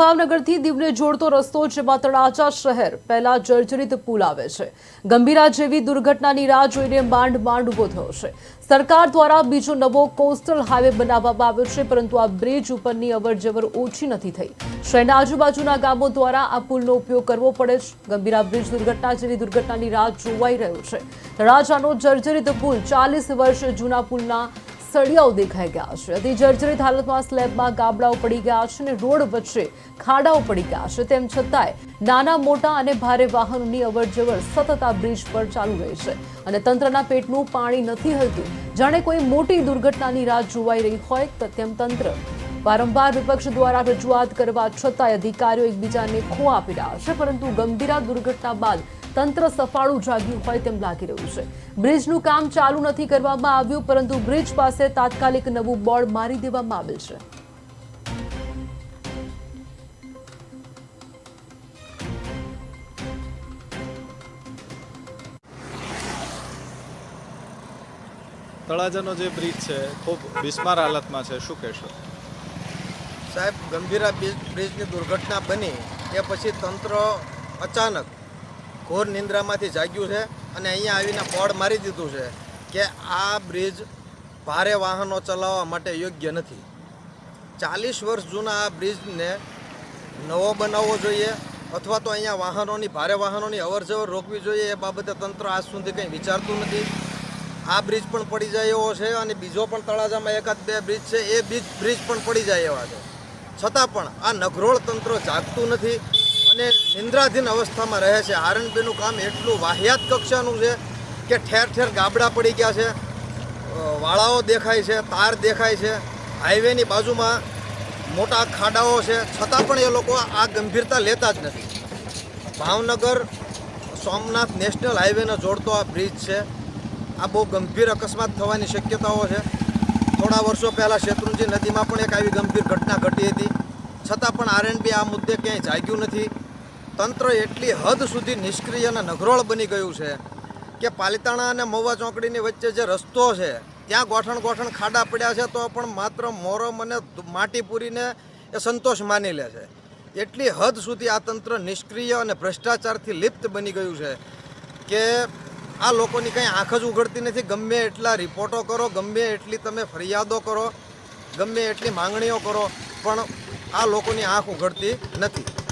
ભાવનગરથી દીવને જોડતો રસ્તો જેમાં તળાજા શહેર પહેલા જર્જરિત પુલ આવે છે. ગંભીરા જેવી દુર્ઘટનાની રાહ જોઈને માંડ માંડ ઊભો થયો છે. સરકાર દ્વારા બીજો નવો કોસ્ટલ હાઈવે બનાવવામાં આવ્યો છે, પરંતુ આ બ્રિજ ઉપરની અવરજવર ઓછી નથી થઈ. શહેરના આજુબાજુના ગામો દ્વારા આ પુલનો ઉપયોગ કરવો પડે છે. ગંભીરા બ્રિજ દુર્ઘટના જેવી દુર્ઘટનાની રાહ જોવાઈ રહ્યો છે. તળાજાનો જર્જરિત પુલ ચાલીસ વર્ષ જૂના પુલના સળિયાઓ દેખાઈ ગયા છે. અતિ જર્જરિત હાલતમાં સ્લેબમાં ગાબડાઓ પડી ગયા છે અને રોડ વચ્ચે ખાડાઓ પડી ગયા છે. તેમ છતાંય નાના, મોટા અને ભારે વાહનોની અવરજવર સતત આ બ્રિજ પર ચાલુ રહી છે અને તંત્રના પેટનું પાણી નથી હલતું. જાણે કોઈ મોટી દુર્ઘટનાની રાહ જોવાઈ રહી હોય તેમ તંત્ર વારંવાર વિપક્ષ દ્વારા રજૂઆત કરવા છતાંય અધિકારીઓ એકબીજાને ખો આપી રહ્યા છે. પરંતુ ગંભીરા દુર્ઘટના બાદ તંત્ર સફાળું જાગ્યું હોય તેમ લાગી રહ્યું છે. બ્રિજનું કામ ચાલુ નથી કરવામાં આવ્યું પરંતુ બ્રિજ પાસે તાત્કાલિક નવું બોર્ડ મારી દેવામાં આવેલ છે. તળાજાનો જે બ્રિજ છે ખૂબ બિસ્માર હાલતમાં છે. શું કહેશો? સાહેબ ગંભીરા બ્રિજ- બ્રિજની દુર્ઘટના બની એ પછી તંત્ર અચાનક ઘોર નિંદ્રામાંથી જાગ્યું છે અને અહીંયા આવીને પોડ મારી દીધું છે કે આ બ્રિજ ભારે વાહનો ચલાવવા માટે યોગ્ય નથી. ચાલીસ વર્ષ જૂના આ બ્રિજને નવો બનાવવો જોઈએ અથવા તો અહીંયા વાહનોની, ભારે વાહનોની અવરજવર રોકવી જોઈએ એ બાબતે તંત્ર આજ સુધી કંઈ વિચારતું નથી. આ બ્રિજ પણ પડી જાય એવો છે અને બીજો પણ તળાજામાં એકાદ બે બ્રિજ છે, એ બીજ બ્રિજ પણ પડી જાય એવા છે. છતાં પણ આ નઘરોળ તંત્ર જાગતું નથી. અને નિંદ્રાધીન અવસ્થામાં રહે છે. આરએનબીનું કામ એટલું વાહિયાત કક્ષાનું છે કે ઠેર ઠેર ગાબડા પડી ગયા છે. વાળાઓ દેખાય છે, તાર દેખાય છે. હાઈવેની બાજુમાં મોટા ખાડાઓ છે. છતાં પણ એ લોકો આ ગંભીરતા લેતા જ નથી. ભાવનગર, સોમનાથ નેશનલ હાઈવેને જોડતો આ બ્રિજ છે. આ બહુ ગંભીર અકસ્માત થવાની શક્યતાઓ છે. થોડા વર્ષો પહેલાં શેત્રુંજી નદીમાં પણ એક આવી ગંભીર ઘટના ઘટી હતી. છતાં પણ આરએનબી આ મુદ્દે ક્યાંય જાગ્યું નથી. તંત્ર એટલી હદ સુધી નિષ્ક્રિય અને નઘરોળ બની ગયું છે કે પાલિતાણા અને મહુવા ચોકડીની વચ્ચે જે રસ્તો છે, ત્યાં ગોઠણ ગોઠણ ખાડા પડ્યા છે, તો પણ માત્ર મોરમ અને માટી પૂરીને એ સંતોષ માની લે છે. એટલી હદ સુધી આ તંત્ર નિષ્ક્રિય અને ભ્રષ્ટાચારથી લિપ્ત બની ગયું છે કે આ લોકોની કંઈ આંખ જ ઉઘડતી નથી. ગમે એટલા રિપોર્ટો કરો, ગમે એટલી તમે ફરિયાદો કરો, ગમે એટલી માંગણીઓ કરો, પણ આ લોકોની આંખ ઉઘડતી નથી.